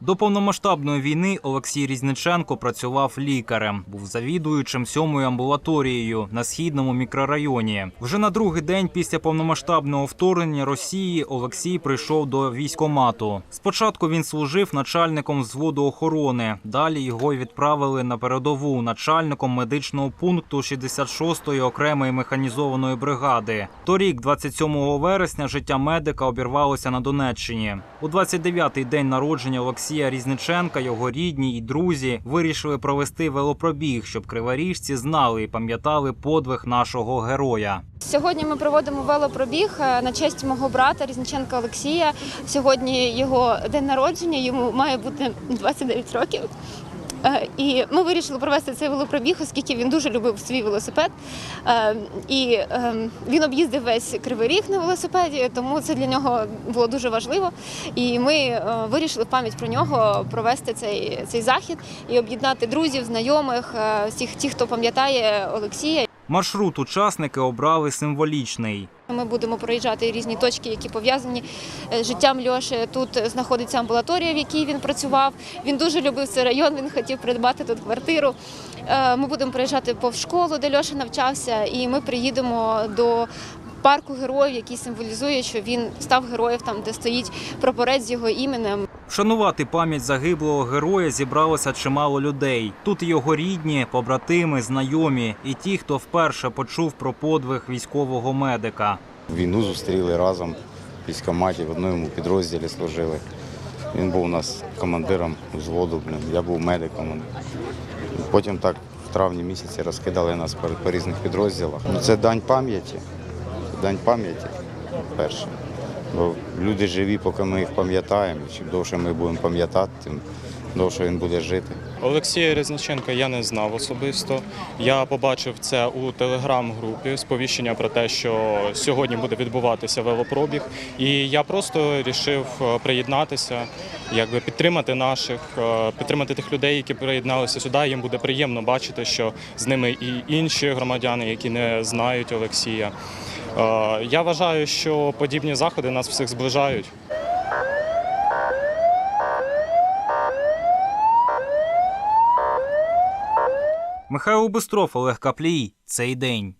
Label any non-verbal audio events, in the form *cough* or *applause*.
До повномасштабної війни Олексій Різниченко працював лікарем, був завідуючим сьомою амбулаторією на східному мікрорайоні. Вже на другий день після повномасштабного вторгнення Росії Олексій прийшов до військомату. Спочатку він служив начальником взводу охорони. Далі його відправили на передову начальником медичного пункту 66-ї окремої механізованої бригади. Торік, 27 вересня, життя медика обірвалося на Донеччині. У 29-й день народження Олексія Різниченка його рідні і друзі вирішили провести велопробіг, щоб криворіжці знали і пам'ятали подвиг нашого героя. Сьогодні ми проводимо велопробіг е, на честь мого брата Різниченка Олексія. Сьогодні його день народження, йому має бути *laughs* 29 років. Е, І ми вирішили провести цей велопробіг, оскільки він дуже любив свій велосипед. Е, І е, він об'їздив весь кривий ріг на велосипеді, тому це для нього було дуже важливо. І ми вирішили в пам'ять про нього провести цей, цей захід і об'єднати друзів, знайомих, всіх тих, хто пам'ятає Олексія. Маршрут учасники обрали символічний. Ми будемо проїжджати різні точки, які пов'язані е, з життям Льоші. Тут знаходиться амбулаторія, в якій він працював. Він дуже любив цей район. Він хотів придбати тут квартиру. Е, Ми будемо проїжджати повз школу, де Льоша навчався, і ми приїдемо до. Парку героїв, який символізує, що він став героєм там, де стоїть прапорець з його іменем. Вшанувати пам'ять загиблого героя зібралося чимало людей. Тут його рідні, побратими, знайомі і ті, хто вперше почув про подвиг військового медика. Війну зустріли разом в військкоматі, в одному підрозділі служили. Він був у нас командиром взводу, я був медиком. Потім так в травні місяці розкидали нас по, по різних підрозділах. Це дань пам'яті. Це дань пам'яті перше. Бо люди живі, поки ми їх пам'ятаємо. Чим довше ми будемо пам'ятати, тим довше він буде жити. Олексія Різниченка я не знав особисто. Я побачив це у телеграм-групі сповіщення про те, що сьогодні буде відбуватися велопробіг. І я просто вирішив е, приєднатися, якби підтримати наших, е, підтримати тих людей, які приєдналися сюди. Їм буде приємно бачити, що з ними і інші громадяни, які не знають Олексія. Е, Я вважаю, що подібні заходи нас всіх зближають. Михайло Бистров, Олег Каплій. Цей день.